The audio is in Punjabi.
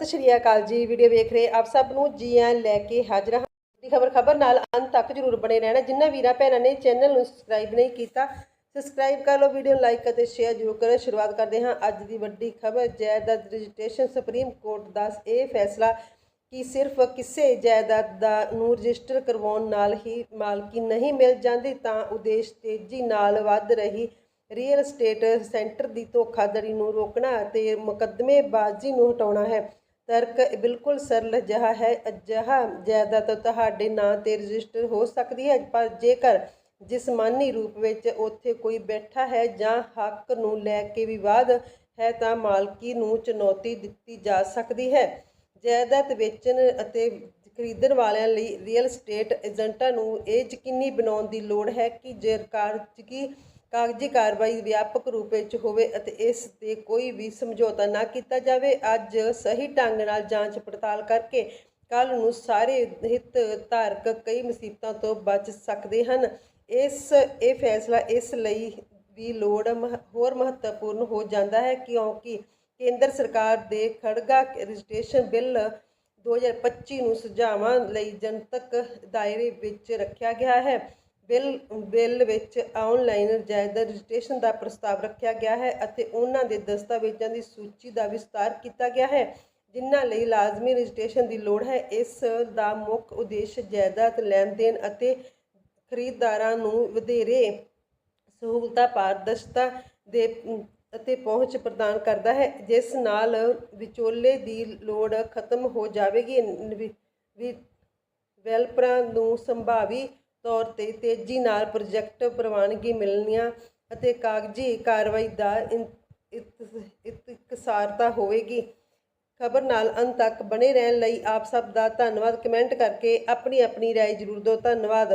ਸਤਿ ਸ਼੍ਰੀ ਅਕਾਲ ਜੀ। ਵੀਡੀਓ ਵੇਖ ਰਹੇ ਆਪ ਸਭ ਨੂੰ ਜੀ ਆਇਆਂ ਲੈ ਕੇ ਹਾਜ਼ਰ ਹਾਂ। ਦੀ ਖਬਰ ਖਬਰ ਨਾਲ ਅੰਤ ਤੱਕ ਜਰੂਰ ਬਣੇ ਰਹਿਣਾ। ਜਿਨ੍ਹਾਂ ਵੀਰਾਂ ਭੈਣਾਂ ਨੇ ਚੈਨਲ ਨੂੰ ਸਬਸਕ੍ਰਾਈਬ ਨਹੀਂ ਕੀਤਾ ਸਬਸਕ੍ਰਾਈਬ ਕਰ ਲਓ ਵੀਡੀਓ ਨੂੰ ਲਾਈਕ ਅਤੇ ਸ਼ੇਅਰ ਜਰੂਰ ਕਰੋ। ਸ਼ੁਰੂਆਤ ਕਰਦੇ ਹਾਂ ਅੱਜ ਦੀ ਵੱਡੀ ਖਬਰ। ਜਾਇਦਾਦ ਰਜਿਸਟ੍ਰੇਸ਼ਨ ਸੁਪਰੀਮ ਕੋਰਟ ਦਾ ਇਹ ਫੈਸਲਾ ਕਿ ਸਿਰਫ ਕਿਸੇ ਜਾਇਦਾਦ ਦਾ ਨੂੰ ਰਜਿਸਟਰ ਕਰਵਾਉਣ ਨਾਲ ਹੀ ਮਾਲਕੀ ਨਹੀਂ ਮਿਲ ਜਾਂਦੀ, ਤਾਂ ਉਦੇਸ਼ ਤੇਜ਼ੀ ਨਾਲ ਵੱਧ ਰਹੀ ਰੀਅਲ ਸਟੇਟ ਸੈਂਟਰ ਦੀ ਧੋਖਾਧੜੀ ਨੂੰ ਰੋਕਣਾ ਅਤੇ ਮੁਕੱਦਮੇਬਾਜ਼ੀ ਨੂੰ ਹਟਾਉਣਾ ਹੈ। ਤਰਕ ਬਿਲਕੁਲ ਸਰਲ ਜਿਹਾ ਹੈ, ਅਜਿਹਾ ਜਾਇਦਾਦ ਤੁਹਾਡੇ ਨਾਂ ਤੇ ਰਜਿਸਟਰ ਹੋ ਸਕਦੀ ਹੈ, ਪਰ ਜੇਕਰ ਜਿਸਮਾਨੀ ਰੂਪ ਵਿੱਚ ਉੱਥੇ ਕੋਈ ਬੈਠਾ ਹੈ ਜਾਂ ਹੱਕ ਨੂੰ ਲੈ ਕੇ ਵਿਵਾਦ ਹੈ ਤਾਂ ਮਾਲਕੀ ਨੂੰ ਚੁਣੌਤੀ ਦਿੱਤੀ ਜਾ ਸਕਦੀ ਹੈ। ਜਾਇਦਾਦ ਵੇਚਣ ਅਤੇ ਖਰੀਦਣ ਵਾਲਿਆਂ ਲਈ ਰੀਅਲ ਸਟੇਟ ਏਜੰਟਾਂ ਨੂੰ ਇਹ ਯਕੀਨੀ ਬਣਾਉਣ ਦੀ ਲੋੜ ਹੈ ਕਿ ਜੇਕਰ ਕਿ ਕਾਗਜ਼ੀ ਕਾਰਵਾਈ ਵਿਆਪਕ ਰੂਪ ਵਿੱਚ ਹੋਵੇ ਅਤੇ ਇਸ ਤੇ ਕੋਈ ਵੀ ਸਮਝੌਤਾ ਨਾ ਕੀਤਾ ਜਾਵੇ, ਅੱਜ ਸਹੀ ਢੰਗ ਨਾਲ ਜਾਂਚ ਪੜਤਾਲ ਕਰਕੇ ਕੱਲ ਨੂੰ ਸਾਰੇ ਹਿੱਤ ਧਾਰਕ ਕਈ ਮੁਸੀਬਤਾਂ ਤੋਂ ਬਚ ਸਕਦੇ ਹਨ। ਇਸ, ਇਹ ਫੈਸਲਾ ਇਸ ਲਈ ਵੀ ਲੋੜ ਮਹ- ਹੋਰ ਮਹੱਤਵਪੂਰਨ ਹੋ ਜਾਂਦਾ ਹੈ ਕਿਉਂਕਿ ਕੇਂਦਰ ਸਰਕਾਰ ਦੇ ਖੜਗਾ ਰਜਿਸਟ੍ਰੇਸ਼ਨ ਬਿੱਲ 2025 ਨੂੰ ਸੁਝਾਵਾਂ ਲਈ ਜਨਤਕ ਦਾਇਰੇ ਵਿੱਚ ਰੱਖਿਆ ਗਿਆ ਹੈ। ਬਿੱਲ ਬਿੱਲ ਵਿੱਚ ਆਨਲਾਈਨ ਜਾਇਦਾਦ ਰਜਿਸਟ੍ਰੇਸ਼ਨ ਦਾ ਪ੍ਰਸਤਾਵ ਰੱਖਿਆ ਗਿਆ ਹੈ ਅਤੇ ਉਹਨਾਂ ਦੇ ਦਸਤਾਵੇਜ਼ਾਂ ਦੀ ਸੂਚੀ ਦਾ ਵਿਸਤਾਰ ਕੀਤਾ ਗਿਆ ਹੈ ਜਿਨ੍ਹਾਂ ਲਈ ਲਾਜ਼ਮੀ ਰਜਿਸਟ੍ਰੇਸ਼ਨ ਦੀ ਲੋੜ ਹੈ ਇਸ ਦਾ ਮੁੱਖ ਉਦੇਸ਼ ਜਾਇਦਾਦ ਲੈਣ ਦੇਣ ਅਤੇ ਖਰੀਦਦਾਰਾਂ ਨੂੰ ਵਧੇਰੇ ਸਹੂਲਤਾਂ ਪਾਰਦਰਸ਼ਤਾ ਦੇ ਅਤੇ ਪਹੁੰਚ ਪ੍ਰਦਾਨ ਕਰਦਾ ਹੈ ਜਿਸ ਨਾਲ ਵਿਚੋਲੇ ਦੀ ਲੋੜ ਖਤਮ ਹੋ ਜਾਵੇਗੀ ਨਿਵ- ਡਿਵੈਲਪਰਾਂ ਨੂੰ ਸੰਭਾਵੀ ਤੌਰ ਤੇ ਤੇਜ਼ੀ ਨਾਲ ਪ੍ਰੋਜੈਕਟ ਪ੍ਰਵਾਨਗੀ ਮਿਲਣੀਆਂ ਅਤੇ ਕਾਗਜ਼ੀ ਕਾਰਵਾਈ ਦਾ ਇਨ- ਇਤ- ਇਤਕਸਾਰਤਾ ਹੋਵੇਗੀ ਖਬਰ ਨਾਲ ਅੰਤ ਤੱਕ ਬਣੇ ਰਹਿਣ ਲਈ ਆਪ ਸਭ ਦਾ ਧੰਨਵਾਦ ਕਮੈਂਟ ਕਰਕੇ ਆਪਣੀ ਆਪਣੀ رائے ਜ਼ਰੂਰ ਦਿਓ ਧੰਨਵਾਦ